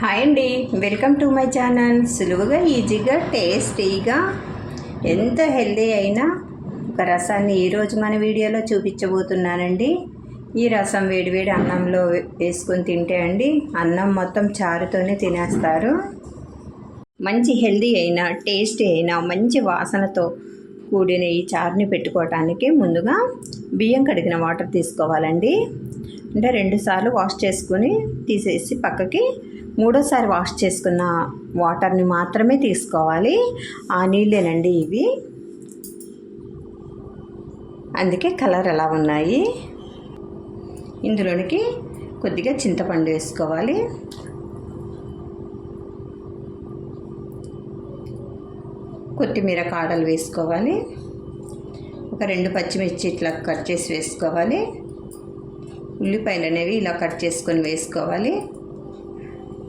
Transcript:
Hi అండి. Welcome to my channel సులువుగా ఈజీగా టేస్టీగా ఎంత హెల్దీ అయినా ఒక రసాన్ని ఈరోజు మన వీడియోలో చూపించబోతున్నానండి. ఈ రసం వేడివేడి అన్నంలో వేసుకొని తింటే అండి అన్నం మొత్తం చారుతోనే తినేస్తారు. మంచి హెల్దీ అయినా టేస్టీ అయినా మంచి వాసనతో కూడిన ఈ చారుని పెట్టుకోవటానికి ముందుగా బియ్యం కడిగిన వాటర్ తీసుకోవాలండి. అంటే రెండు సార్లు వాష్ చేసుకుని తీసేసి పక్కకి మూడోసారి వాష్ చేసుకున్న వాటర్ని మాత్రమే తీసుకోవాలి. ఆ నీళ్ళేనండి ఇవి. అందుకే కలర్ ఎలా ఉన్నాయి? ఇందులోనికి కొద్దిగా చింతపండు వేసుకోవాలి. కొత్తిమీర కాడలు వేసుకోవాలి. ఒక రెండు పచ్చిమిర్చి ఇట్లా కట్ చేసి వేసుకోవాలి. ఉల్లిపాయలు అనేవి ఇలా కట్ చేసుకొని వేసుకోవాలి.